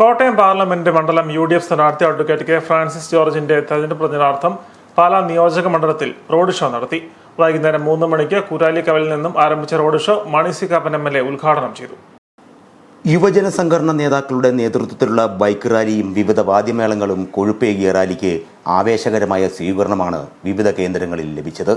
Kottayam parliament മണ്ഡലം U D F സ്ഥാനാർത്ഥി advocate K Francis ജോർജിന്റെ തെരഞ്ഞെടുപ്പ് പ്രചരണാർത്ഥം പാലാ നിയോജക മണ്ഡലത്തിൽ റോഡ് ഷോ നടത്തി. വൈകുന്നേരം മൂന്ന് മണിക്ക് കുരാലിക്കവലിൽ നിന്നും ആരംഭിച്ച road show Mani C Kappan M L A ഉദ്ഘാടനം ചെയ്തു. യുവജന സംഘടന നേതാക്കളുടെ നേതൃത്വത്തിലുള്ള ബൈക്ക് റാലിയും വിവിധ വാദ്യമേളങ്ങളും കൊഴുപ്പേകിയ റാലിക്ക് ആവേശകരമായ സ്വീകരണമാണ് വിവിധ കേന്ദ്രങ്ങളിൽ ലഭിച്ചത്.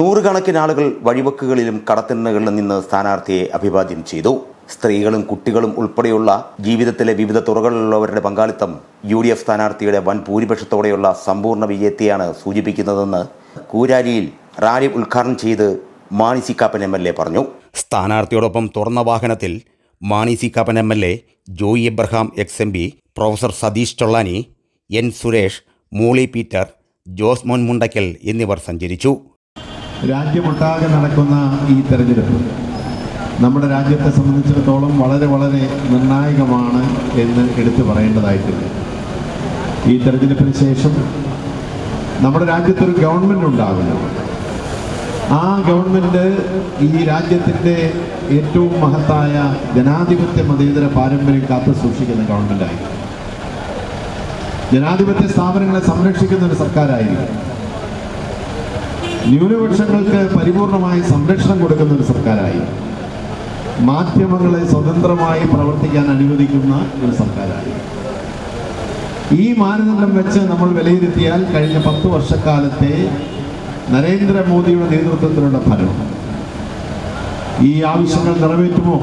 നൂറുകണക്കിന് ആളുകൾ വഴിവക്കുകളിലും കടത്തിണ്ണകളിലും നിന്ന് സ്ഥാനാർത്ഥിയെ അഭിവാദ്യം ചെയ്തു. സ്ത്രീകളും കുട്ടികളും ഉൾപ്പെടെയുള്ള ജീവിതത്തിലെ വിവിധ തുറകളിലുള്ളവരുടെ പങ്കാളിത്തം യു ഡി എഫ് സ്ഥാനാർത്ഥിയുടെ വൻ ഭൂരിപക്ഷത്തോടെയുള്ള സമ്പൂർണ വിജയത്തെയാണ് സൂചിപ്പിക്കുന്നതെന്ന് കൂരാലിയിൽ റാലി ഉദ്ഘാടനം ചെയ്ത് Mani C Kappan M L A പറഞ്ഞു. സ്ഥാനാർത്ഥിയോടൊപ്പം തുറന്ന വാഹനത്തിൽ Mani C Kappan M L A Joy Abraham ex M P professor Satheesh Chollani N Suresh Mooli Peter Jose മോൻ മുണ്ടയ്ക്കൽ എന്നിവർ സഞ്ചരിച്ചു. രാജ്യമൊട്ടാകെ നടക്കുന്ന ഈ തെരഞ്ഞെടുപ്പ് നമ്മുടെ രാജ്യത്തെ സംബന്ധിച്ചിടത്തോളം വളരെ വളരെ നിർണായകമാണ് എന്ന് എടുത്തു പറയേണ്ടതായിട്ടുണ്ട്. ഈ തെരഞ്ഞെടുപ്പിന് ശേഷം നമ്മുടെ രാജ്യത്തൊരു ഗവൺമെന്റ് ഉണ്ടാകുന്നു. ആ ഗവൺമെന്റ് ഈ രാജ്യത്തിന്റെ ഏറ്റവും മഹത്തായ ജനാധിപത്യ മതേതര പാരമ്പര്യം കാത്തു സൂക്ഷിക്കുന്ന ഗവൺമെന്റായി ജനാധിപത്യ സ്ഥാപനങ്ങളെ സംരക്ഷിക്കുന്ന ഒരു സർക്കാരായിരിക്കും. ന്യൂനപക്ഷങ്ങൾക്ക് പരിപൂർണമായി സംരക്ഷണം കൊടുക്കുന്ന ഒരു സർക്കാരായി. മാധ്യമങ്ങളെ സ്വതന്ത്രമായി പ്രവർത്തിക്കാൻ അനുവദിക്കുന്ന ഒരു സർക്കാരാണ്. ഈ മാനദണ്ഡം വെച്ച് നമ്മൾ വിലയിരുത്തിയാൽ കഴിഞ്ഞ പത്ത് വർഷക്കാലത്തെ നരേന്ദ്രമോദിയുടെ നേതൃത്വത്തിലുള്ള ഫലം ഈ ആവശ്യങ്ങൾ നിറവേറ്റുമോ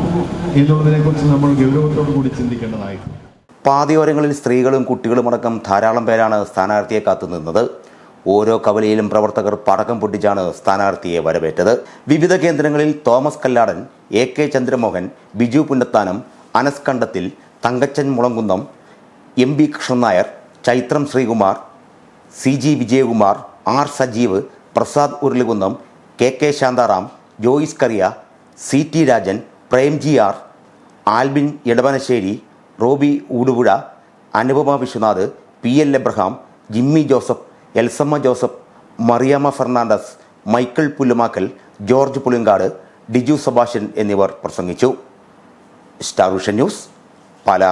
എന്നുള്ളതിനെക്കുറിച്ച് നമ്മൾ ഗൗരവത്തോടു കൂടി ചിന്തിക്കേണ്ടതായിട്ടുണ്ട്. പാതയോരങ്ങളിൽ സ്ത്രീകളും കുട്ടികളുമടക്കം ധാരാളം പേരാണ് സ്ഥാനാർത്ഥിയെ കാത്തുനിന്നത് ഓരോ കവലയിലും പ്രവർത്തകർ പടക്കം പൊട്ടിച്ചാണ് സ്ഥാനാർത്ഥിയെ വരവേറ്റത്. വിവിധ കേന്ദ്രങ്ങളിൽ Thomas Kalladan A K Chandramohan Biju Punnathanam Anas Kandathil Thankachan Mulankunnam M B Krishnan Nair Chaithram Sreekumar C G Vijayakumar R Sajeev Prasad Urulikunnam K K Santharam Joyce Kariya C T Rajan Premji R Albin Edavanassery Roby Oodupuzha Anupama Viswanath P L Abraham Jimmy Joseph Elsamma Joseph Mariyamma Fernandez Michael Pullumakkal George Pulinkad Diju Sebastian എന്നിവർ പ്രസംഗിച്ചു. Star News Pala.